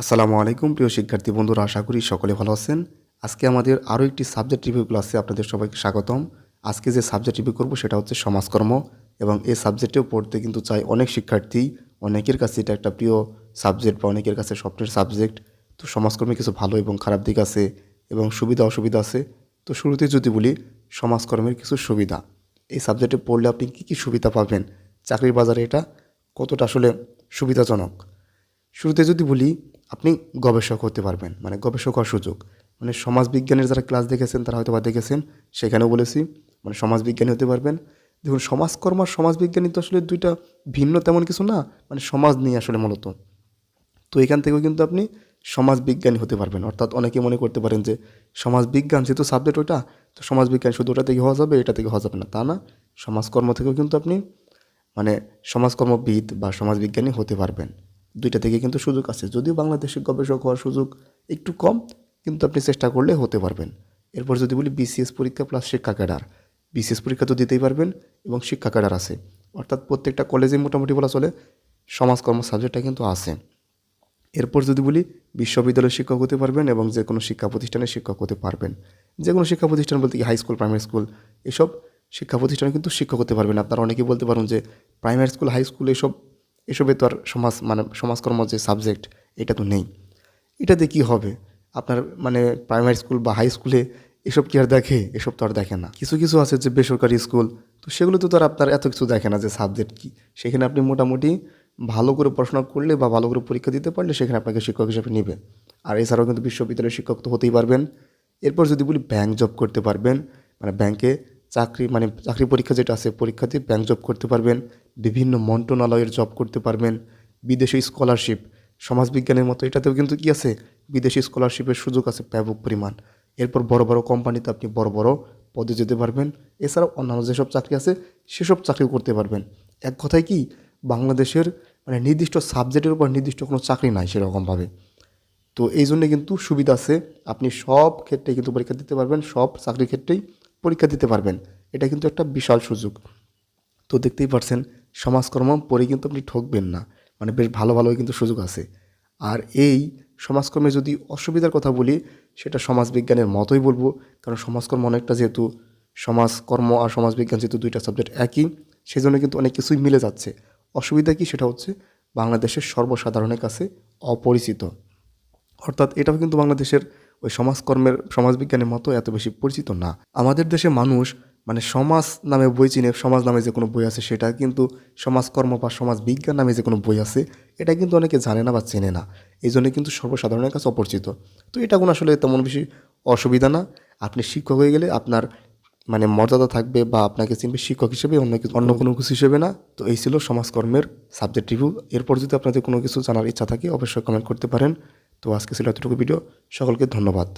আসসালামু আলাইকুম, প্রিয় শিক্ষার্থী বন্ধুরা, আশা করি সকলে ভালো আছেন। আজকে আমাদের আরও একটি সাবজেক্ট রিভিউ ক্লাসে আপনাদের সবাইকে স্বাগতম। আজকে যে সাবজেক্ট রিভিউ করব সেটা হচ্ছে সমাজকর্ম এবং এই সাবজেক্টেও পড়তে কিন্তু চাই অনেক শিক্ষার্থী। অনেকের কাছে এটা একটা প্রিয় সাবজেক্ট বা অনেকের কাছে স্বপ্নের সাবজেক্ট তো সমাজকর্মে কিছু ভালো এবং খারাপ দিক আছে এবং সুবিধা, অসুবিধা আছে। তো শুরুতে যদি বলি, সমাজকর্মের কিছু সুবিধা। এই সাবজেক্টে পড়লে আপনি কী কী সুবিধা পাবেন? চাকরির বাজারে এটা কতটা আসলে সুবিধাজনক? শুরুতে যদি বলি আপনি গবেষক হতে পারবেন মানে গবেষক হওয়ার সুযোগ। মানে সমাজবিজ্ঞানের যারা ক্লাস দেখেছেন, তারা হয়তো বা দেখেছেন, সেখানেও বলেছি মানে সমাজবিজ্ঞানী হতে পারবেন। দেখুন, সমাজকর্ম আর সমাজবিজ্ঞানী তো আসলে দুইটা ভিন্ন তেমন কিছু না মানে সমাজ নিয়ে আসলে মূলত। তো এখান থেকেও কিন্তু আপনি সমাজবিজ্ঞানী হতে পারবেন। অর্থাৎ অনেকে মনে করতে পারেন যে, সমাজবিজ্ঞান যেহেতু সাবজেক্ট ওটা তো সমাজবিজ্ঞান শুধু ওটা থেকে হওয়া যাবে, এটা থেকে হওয়া যাবে না। তা না, সমাজকর্ম থেকেও কিন্তু আপনি মানে সমাজকর্মবিদ বা সমাজবিজ্ঞানী হতে পারবেন। দুইটা থেকে কিন্তু সুযোগ আছে। যদিও বাংলাদেশে গবেষক হওয়ার সুযোগ একটু কম, কিন্তু আপনি চেষ্টা করলে হতে পারবেন। এরপর যদি বলি বিসিএস পরীক্ষা প্লাস শিক্ষা ক্যাডার বিসিএস পরীক্ষা তো দিতেই পারবেন এবং শিক্ষা ক্যাডার আছে। অর্থাৎ প্রত্যেকটা কলেজে মোটামুটি বলা চলে সমাজকর্ম সাবজেক্টটা কিন্তু আছে। এরপর যদি বলি বিশ্ববিদ্যালয়ের শিক্ষক হতে পারবেন এবং যে কোনো শিক্ষা প্রতিষ্ঠানের শিক্ষক হতে পারবেন। যে কোনো শিক্ষা প্রতিষ্ঠান বলতে কি হাই স্কুল প্রাইমারি স্কুল এসব শিক্ষা প্রতিষ্ঠানে কিন্তু শিক্ষক হতে পারবেন। আপনারা অনেকেই বলতে পারেন যে প্রাইমারি স্কুল হাই স্কুল এসব এসবে তো আর সমাজ মানে সমাজকর্ম যে সাবজেক্ট এটা তো নেই। এটাতে কি হবে? আপনার মানে প্রাইমারি স্কুল বা হাই স্কুলে এসব কি আর দেখে? এসব তো আর দেখে না। কিছু কিছু আছে যে বেসরকারি স্কুল তো সেগুলো তো আর আপনার এত কিছু দেখে না যে সাবজেক্ট কি। সেখানে আপনি মোটামুটি ভালো করে পড়াশোনা করলে বা ভালো করে পরীক্ষা দিতে পারলে সেখানে আপনাকে শিক্ষক হিসেবে নেবে। আর এছাড়াও কিন্তু বিশ্ববিদ্যালয়ের শিক্ষক তো হতেই পারবেন। এরপর যদি বলি ব্যাংক জব করতে পারবেন মানে ব্যাংকে চাকরি মানে চাকরি পরীক্ষা যেটা আছে পরীক্ষা দিয়ে ব্যাংক জব করতে পারবেন, বিভিন্ন মন্ত্রণালয়ের জব করতে পারবেন, বিদেশি স্কলারশিপ সমাজবিজ্ঞানের মতো, এটাতেও কিন্তু কি আছে? বিদেশি স্কলারশিপের সুযোগ আছে, ব্যাপক পরিমাণ। এরপর বড় বড় কোম্পানিতে আপনি বড় বড় পদে যেতে পারবেন। এছাড়াও অন্যান্য যেসব চাকরি আছে, সেসব চাকরিও করতে পারবেন। এক কথায় কি, বাংলাদেশের মানে নির্দিষ্ট সাবজেক্টের উপর নির্দিষ্ট কোনো চাকরি নাই সেরকমভাবে। তো এই জন্যে কিন্তু সুবিধা আছে, আপনি সব ক্ষেত্রে কিন্তু পরীক্ষা দিতে পারবেন, সব চাকরির ক্ষেত্রেই। পরীক্ষা দিতে পারবেন। এটা কিন্তু একটা বিশাল সুযোগ। তো দেখতেই পারছেন, সমাজকর্ম পড়ে কিন্তু আপনি ঠকবেন না। মানে বেশ ভালো ভালো কিন্তু সুযোগ আছে। আর এই সমাজকর্মে যদি অসুবিধার কথা বলি, সেটা সমাজবিজ্ঞানের মতোই বলব। কারণ সমাজকর্ম অনেকটা যেহেতু, সমাজকর্ম আর সমাজবিজ্ঞান যেহেতু দুইটা সাবজেক্ট একই সেই জন্য কিন্তু অনেক কিছুই মিলে যাচ্ছে। অসুবিধা কি? সেটা হচ্ছে বাংলাদেশের সর্বসাধারণের কাছে অপরিচিত। অর্থাৎ এটাও কিন্তু বাংলাদেশের ওই সমাজকর্মের, সমাজবিজ্ঞানের মতো এত বেশি পরিচিত না। আমাদের দেশে মানুষ মানে সমাজ নামে বই চিনে, সমাজ নামে যে কোনো বই আছে সেটা কিন্তু সমাজকর্ম বা সমাজ বিজ্ঞান নামে যে কোনো বই আছে, এটা কিন্তু অনেকে জানে না বা চেনে না। এই জন্য কিন্তু সর্বসাধারণের কাছে অপরিচিত। তো এটা কোনো আসলে তেমন বেশি অসুবিধা না। আপনি শিক্ষক হয়ে গেলে আপনার মানে মর্যাদা থাকবে বা আপনাকে চিনবে শিক্ষক হিসেবে, অন্য কিছু, অন্য কোনো কিছু হিসেবে না। তো এই ছিল সমাজকর্মের সাবজেক্ট রিভিউ। এরপর যদি আপনাদের কোনো কিছু জানার ইচ্ছা থাকে, অবশ্যই কমেন্ট করতে পারেন। তো আজকে ছিল এতটুকু ভিডিও সকলকে ধন্যবাদ।